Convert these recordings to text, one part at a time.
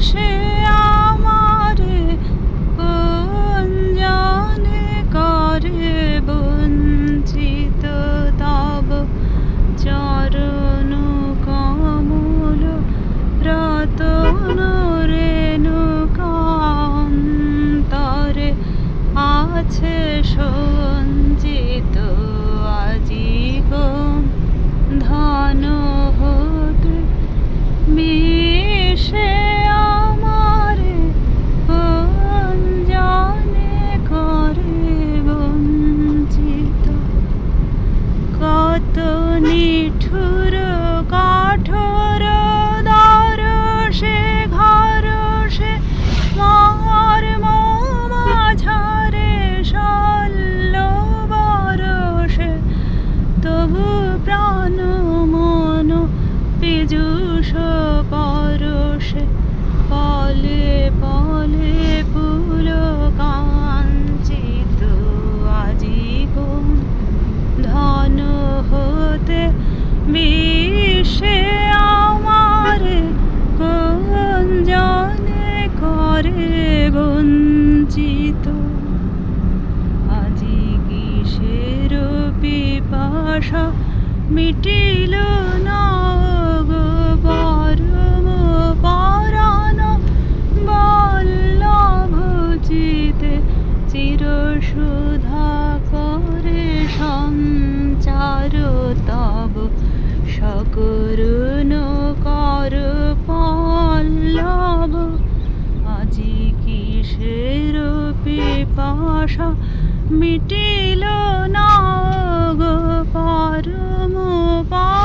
সে আমার কোন জানে করে বঞ্চিত, তব চরণ কমল রতন রেণুকান্তরে আছে সঞ্চিত আজীবন ধন হতে বি 또 니투르 বিশ্বে আমার কোন করে বঞ্চিত। আজি কিসের পিপাসা মিটিল না গো সঞ্চার তব সকরুণ কর পল্লব আজি কিসের পিপাসা মিটিল না গো পরম পরাণ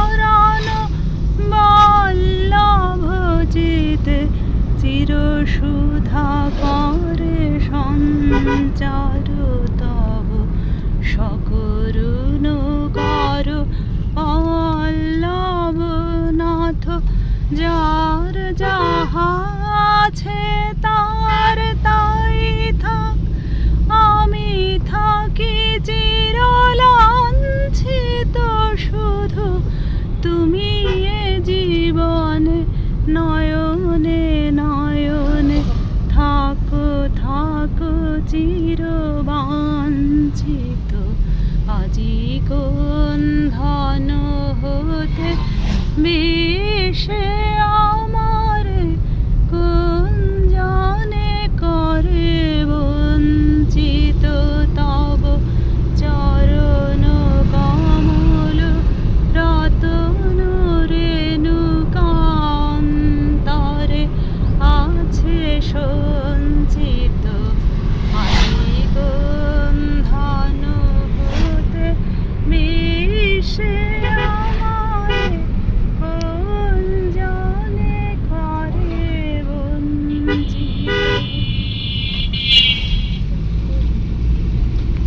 যার যাহা আছে তার তাই থাক। আমি থাকি চির চিরলাঞ্ছিত শুধু। তুমি এ জীবনে নয়নে নয়নে থাকো থাকো চিরবাঞ্ছিত। আজি কোন ধন হতে বিশ্বে